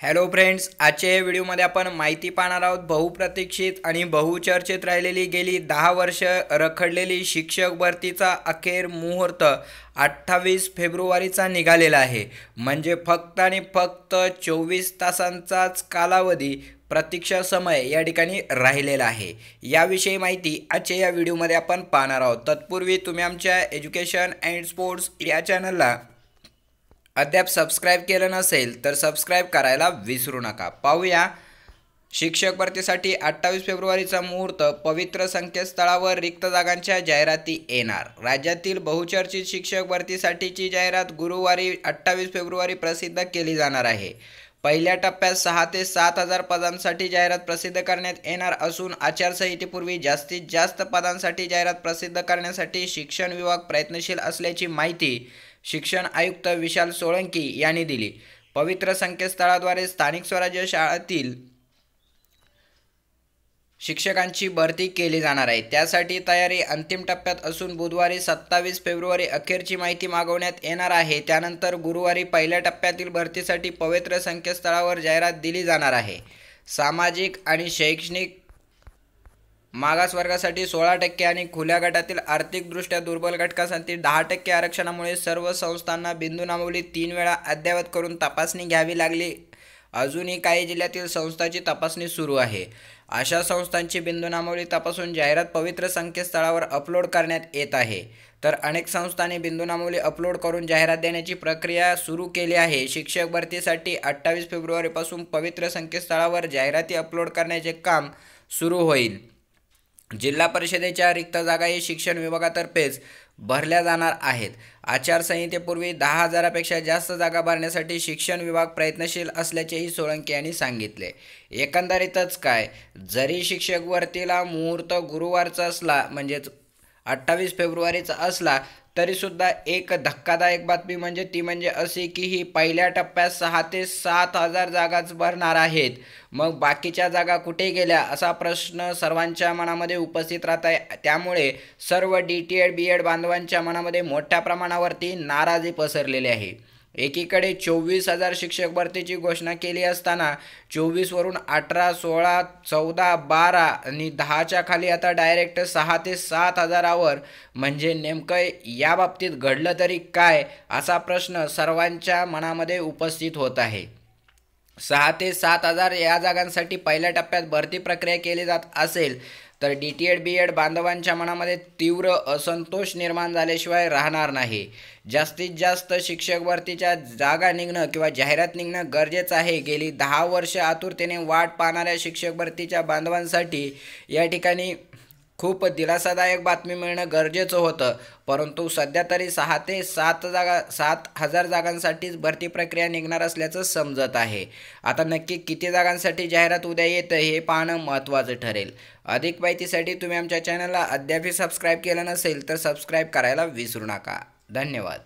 Hello friends आजच्या या व्हिडिओमध्ये आपण माहिती पाहणार आहोत बहुप्रतीक्षित आणि बहुचर्चित राहिलेली गेली दहा वर्ष रखडलेली शिक्षक भरतीचा अखेर मुहूर्त अठ्ठावीस फेब्रुवारीचा निघालेला आहे. म्हणजे फक्त आणि फक्त चोवीस तासांचाच कालावधी प्रतीक्षा समय या ठिकाणी राहिलेला आहे. याविषयी माहिती आजच्या या व्हिडिओमध्ये आपण पाहणार आहोत. तत्पूर्वी तुम्ही आमच्या एज्युकेशन अँड स्पोर्ट्स या चॅनलला अद्याप सबस्क्राईब केलं नसेल तर सबस्क्राईब करायला विसरू नका. पाहूया. शिक्षक भरतीसाठी अठ्ठावीस फेब्रुवारीचा मुहूर्त पवित्र संकेतस्थळावर रिक्त जागांच्या जाहिराती येणार. राज्यातील बहुचर्चित शिक्षक भरतीसाठीची जाहिरात गुरुवारी अठ्ठावीस फेब्रुवारी प्रसिद्ध केली जाणार आहे. पहिल्या टप्प्यात सहा ते सात हजार पदांसाठी जाहिरात प्रसिद्ध करण्यात येणार असून आचारसंहितेपूर्वी जास्तीत जास्त पदांसाठी जाहिरात प्रसिद्ध करण्यासाठी शिक्षण विभाग प्रयत्नशील असल्याची माहिती शिक्षण आयुक्त विशाल सोळंकी यांनी दिली. पवित्र संकेतस्थळाद्वारे स्थानिक स्वराज्य शाळेतील शिक्षकांची भरती केली जाणार आहे. त्यासाठी तयारी अंतिम टप्प्यात असून बुधवारी सत्तावीस फेब्रुवारी अखेरची माहिती मागवण्यात येणार आहे. त्यानंतर गुरुवारी पहिल्या टप्प्यातील भरतीसाठी पवित्र संकेतस्थळावर जाहिरात दिली जाणार आहे. सामाजिक आणि शैक्षणिक मागासवर्गासाठी सोळा टक्के आणि खुल्या गटातील आर्थिकदृष्ट्या दुर्बल घटकासाठी दहा टक्के आरक्षणामुळे सर्व संस्थांना बिंदू नामवली. तीन वेळा अद्ययावत करून तपासणी घ्यावी लागली. अजूनही काही जिल्ह्यातील संस्थांची तपासणी सुरू आहे. अशा संस्थांची बिंदू नामवली तपासून जाहिरात पवित्र संकेतस्थळावर अपलोड करण्यात येत आहे. तर अनेक संस्थांनी बिंदू नामवली अपलोड करून जाहिरात देण्याची प्रक्रिया सुरू केली आहे. शिक्षक भरतीसाठी अठ्ठावीस फेब्रुवारीपासून पवित्र संकेतस्थळावर जाहिराती अपलोड करण्याचे काम सुरू होईल. जिल्हा परिषदेच्या रिक्त जागाही शिक्षण विभागातर्फेच भरल्या जाणार आहेत. आचारसंहितेपूर्वी दहा हजारापेक्षा जास्त जागा भरण्यासाठी शिक्षण विभाग प्रयत्नशील असल्याचेही सोळंके यांनी सांगितले. एकंदरीतच काय? जरी शिक्षक भरतीला मुहूर्त गुरुवारचा असला म्हणजेच अठ्ठावीस फेब्रुवारीचा असला तरीसुद्धा एक धक्कादायक बातमी म्हणजे ती म्हणजे अशी की ही पहिल्या टप्प्यात सहा ते सात हजार जागाच भरणार आहेत. मग बाकीच्या जागा कुठे गेल्या असा प्रश्न सर्वांच्या मनामध्ये उपस्थित राहत आहे. त्यामुळे सर्व D T Ed B Ed बांधवांच्या मनामध्ये मोठ्या प्रमाणावरती नाराजी पसरलेली आहे. एकीकडे चोवीस हजार शिक्षक भरतीची घोषणा केली असताना चोवीसवरून अठरा सोळा चौदा बारा आणि दहाच्या खाली आता डायरेक्ट सहा ते सात हजारावर. म्हणजे नेमकं या बाबतीत घडलं तरी काय असा प्रश्न सर्वांच्या मनामध्ये उपस्थित होत आहे. सहा ते सात हजार या जागांसाठी पहिल्या टप्प्यात भरती प्रक्रिया केली जात असेल तर D T Ed B Ed बांधवांच्या मनामध्ये तीव्र असंतोष निर्माण झाल्याशिवाय राहणार नाही. जास्तीत जास्त शिक्षक भरतीच्या जागा निघणं किंवा जाहिरात निघणं गरजेचं आहे. गेली दहा वर्ष आतुरतेने वाट पाहणाऱ्या शिक्षक भरतीच्या बांधवांसाठी या ठिकाणी खूप दिलासादायक बातमी मिळणं गरजेचं होतं. परंतु सध्या तरी सहा ते सात जागा सात हजार जागांसाठीच भरती प्रक्रिया निघणार असल्याचं समजत आहे. आता नक्की किती जागांसाठी जाहिरात उद्या येतं हे पाहणं महत्त्वाचं ठरेल. अधिक माहितीसाठी तुम्ही आमच्या चॅनलला अद्यापही सबस्क्राईब केलं नसेल तर सबस्क्राईब करायला विसरू नका. धन्यवाद.